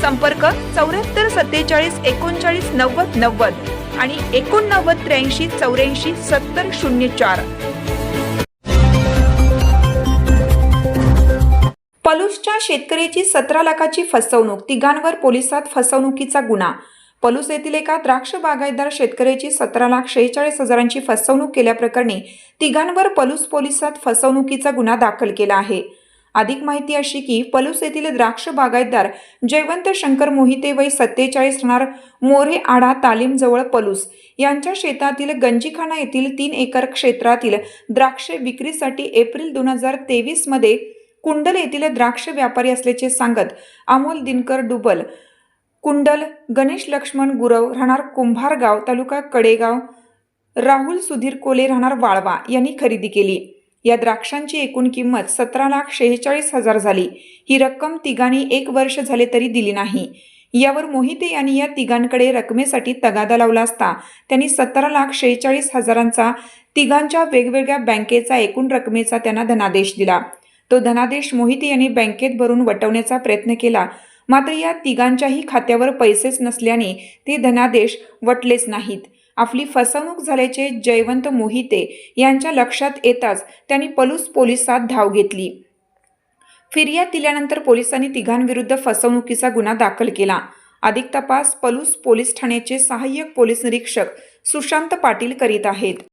संपर्क चौऱ्याहत्तर सत्तेचाळीस एकोणचाळीस नव्वद नव्वद आणि एकोणनव्वद त्र्याऐंशी चौऱ्याऐंशी सत्तर शून्य चार. पलूसच्या शेतकऱ्याची सतरा लाखाची फसवणूक तिघांवर पोलिसात फसवणुकीचा गुन्हा. पलूस येथील एका द्राक्ष बागायतदार शेतकऱ्याची सतरा लाख शेहेचाळीस हजारांची फसवणूक केल्याप्रकरणी तिघांवर पलूस पोलिसात फसवणुकीचा गुन्हा दाखल केला आहे. अधिक माहिती अशी की पलूस येथील द्राक्ष बागायतदार जयवंत शंकर मोहिते वय सत्तेचाळीस राहणार मोरे आडा तालीमजवळ पलूस. यांच्या शेतातील गंजीखाना येथील तीन एकर क्षेत्रातील द्राक्षे विक्रीसाठी एप्रिल दोन हजार तेवीसमध्ये कुंडल येथील द्राक्ष व्यापारी असल्याचे सांगत अमोल दिनकर डुबल. कुंडल गणेश लक्ष्मण गुरव राहणार कुंभारगाव तालुका कडेगाव. राहुल सुधीर कोले राहणार वाळवा यांनी खरेदी केली. या द्राक्षांची एकूण किंमत सतरा लाख शेहेचाळीस हजार झाली. ही रक्कम तिघांनी एक वर्ष झाले तरी दिली नाही. यावर मोहिते यांनी या तिघांकडे रकमेसाठी तगादा लावला असता त्यांनी सतरा लाख शेहेचाळीस हजारांचा तिघांच्या वेगवेगळ्या बँकेचा एकूण रकमेचा त्यांना धनादेश दिला. तो धनादेश मोहिते यांनी बँकेत भरून वटवण्याचा प्रयत्न केला. मात्र या तिघांच्याही खात्यावर पैसेच नसल्याने ते धनादेश वटलेच नाहीत. आपली फसवणूक झाल्याचे जयवंत मोहिते यांच्या लक्षात येताच त्यांनी पलूस पोलिसात धाव घेतली. फिर्याद दिल्यानंतर पोलिसांनी तिघांविरुद्ध फसवणुकीचा गुन्हा दाखल केला. अधिक तपास पलूस पोलीस ठाण्याचे सहाय्यक पोलीस निरीक्षक सुशांत पाटील करीत आहेत.